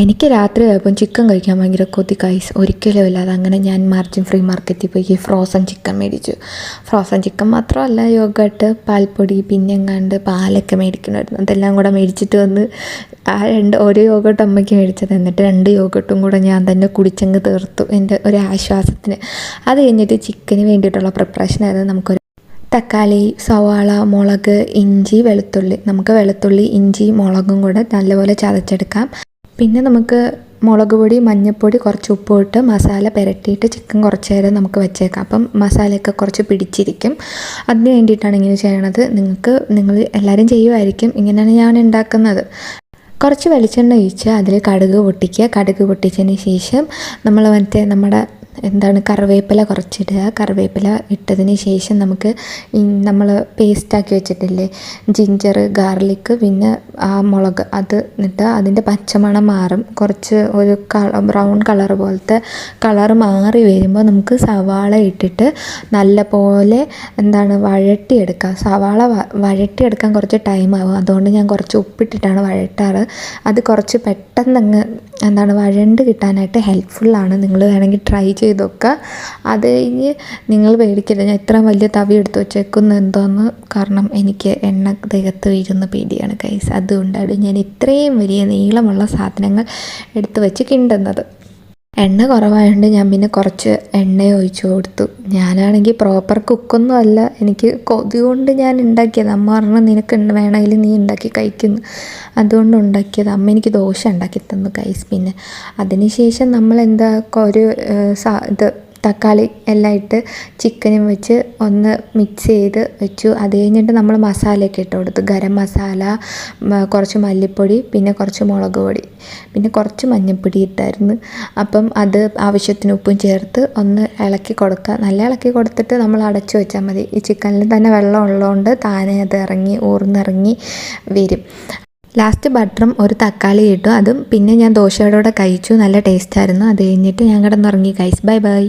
എനിക്ക് രാത്രി ആയപ്പോൾ ചിക്കൻ കഴിക്കാൻ ഭയങ്കര കൊതി കൈസ് ഒരിക്കലും ഇല്ലാതെ അങ്ങനെ ഞാൻ മാർജിൻ ഫ്രീ മാർക്കറ്റിൽ പോയി ഫ്രോസൺ ചിക്കൻ മേടിച്ചു. ഫ്രോസൺ ചിക്കൻ മാത്രമല്ല യോഗട്ട് പാൽപ്പൊടി പിന്നെ എങ്ങാണ്ട് പാലൊക്കെ മേടിക്കണമായിരുന്നു. അതെല്ലാം കൂടെ മേടിച്ചിട്ട് വന്ന് ആ രണ്ട് ഒരു യോഗട്ട് അമ്മയ്ക്ക് മേടിച്ചത്. എന്നിട്ട് രണ്ട് യോഗട്ടും കൂടെ ഞാൻ തന്നെ കുടിച്ചങ്ങ് തീർത്തു എന്റെ ഒരു ആശ്വാസത്തിന്. അത് കഴിഞ്ഞിട്ട് ചിക്കന് വേണ്ടിയിട്ടുള്ള പ്രിപ്പറേഷനായിരുന്നു നമുക്കൊരു തക്കാളി സവാള മുളക് ഇഞ്ചി വെളുത്തുള്ളി. നമുക്ക് വെളുത്തുള്ളി ഇഞ്ചി മുളകും കൂടെ നല്ലപോലെ ചതച്ചെടുക്കാം. പിന്നെ നമുക്ക് മുളക് പൊടി മഞ്ഞൾപ്പൊടി കുറച്ച് ഉപ്പ് ഇട്ട് മസാല പുരട്ടിയിട്ട് ചിക്കൻ കുറച്ച് നേരം നമുക്ക് വെച്ചേക്കാം. അപ്പം മസാലയൊക്കെ കുറച്ച് പിടിച്ചിരിക്കും. അതിന് വേണ്ടിയിട്ടാണ് ഇങ്ങനെ ചെയ്യണത്. നിങ്ങൾക്ക് നിങ്ങൾ എല്ലാവരും ചെയ്യുമായിരിക്കും ഇങ്ങനെയാണ് ഞാൻ ഉണ്ടാക്കുന്നത്. കുറച്ച് വെളിച്ചെണ്ണ ഒഴിച്ച് അതിൽ കടുക് പൊട്ടിക്കുക. കടുക് പൊട്ടിച്ചതിന് ശേഷം നമ്മൾ മറ്റേ നമ്മുടെ എന്താണ് കറിവേപ്പില കുറച്ചിടുക. കറിവേപ്പില ഇട്ടതിന് ശേഷം നമുക്ക് നമ്മൾ പേസ്റ്റാക്കി വെച്ചിട്ടില്ലേ? ജിഞ്ചർ ഗാർലിക്ക് പിന്നെ ആ മുളക് അത് എന്നിട്ട് അതിന്റെ പച്ചമണം മാറും. കുറച്ച് ഒരു ബ്രൗൺ കളർ പോലത്തെ കളർ മാറി വരുമ്പോൾ നമുക്ക് സവാള ഇട്ടിട്ട് നല്ല പോലെ എന്താണ് വഴട്ടിയെടുക്കുക സവാള വഴട്ടിയെടുക്കാൻ കുറച്ച് ടൈം ആവും. അതുകൊണ്ട് ഞാൻ കുറച്ച് ഉപ്പിട്ടിട്ടാണ് വഴട്ടാറ് അത് കുറച്ച് പെട്ടെന്നങ്ങ് എന്താണ് വഴണ്ട് കിട്ടാനായിട്ട് ഹെൽപ്ഫുള്ളാണ് നിങ്ങൾ വേണമെങ്കിൽ ട്രൈ ചെയ്ത് നോക്കുക അത് കഴിഞ്ഞ് നിങ്ങൾ പേടിക്കില്ല ഞാൻ ഇത്ര വലിയ തവി എടുത്ത് വെച്ചേക്കുന്ന എന്തോന്ന് കാരണം എനിക്ക് എണ്ണ ദേഹത്ത് വീഴുന്ന പേടിയാണ് കൈസ് അതുകൊണ്ടാണ് ഞാൻ ഇത്രയും വലിയ നീളമുള്ള സാധനങ്ങൾ എടുത്ത് വെച്ച് കിണ്ടുന്നത്. എണ്ണ കുറവായതുകൊണ്ട് ഞാൻ പിന്നെ കുറച്ച് എണ്ണ ഒഴിച്ചു കൊടുത്തു. ഞാനാണെങ്കിൽ പ്രോപ്പർ കുക്കൊന്നും അല്ല. എനിക്ക് കൊതി കൊണ്ട് ഞാൻ ഉണ്ടാക്കിയത് അമ്മ പറഞ്ഞു നിനക്ക് വേണമെങ്കിൽ നീ ഉണ്ടാക്കി കഴിക്കുന്നു. അതുകൊണ്ട് ഉണ്ടാക്കിയത്. അമ്മ എനിക്ക് ദോശ ഉണ്ടാക്കി തന്നു കൈസ് പിന്നെ. അതിനുശേഷം നമ്മൾ എന്താ ഒരു ഇത് തക്കാളി എല്ലാം ഇട്ട് ചിക്കനും വെച്ച് ഒന്ന് മിക്സ് ചെയ്ത് വെച്ചു. അത് കഴിഞ്ഞിട്ട് നമ്മൾ മസാലയൊക്കെ ഇട്ട് കൊടുത്തു. ഗരം മസാല കുറച്ച് മല്ലിപ്പൊടി പിന്നെ കുറച്ച് മുളക് പൊടി പിന്നെ കുറച്ച് മഞ്ഞൾപ്പൊടി ഇട്ടായിരുന്നു. അപ്പം അത് ആവശ്യത്തിന് ഉപ്പും ചേർത്ത് ഒന്ന് ഇളക്കി കൊടുക്കുക. നല്ല ഇളക്കി കൊടുത്തിട്ട് നമ്മൾ അടച്ചു വെച്ചാൽ മതി. ഈ ചിക്കനിൽ തന്നെ വെള്ളം ഉള്ളതുകൊണ്ട് താനെ അത് ഇറങ്ങി ഊർന്നിറങ്ങി വരും. ലാസ്റ്റ് ബട്ടറും ഒരു തക്കാളി ഇട്ടു. അതും പിന്നെ ഞാൻ ദോശയോടെ കഴിച്ചു. നല്ല ടേസ്റ്റായിരുന്നു അത് കഴിഞ്ഞിട്ട് ഞാൻ കിടന്നുറങ്ങി. കഴിച്ചു ബൈ ബൈ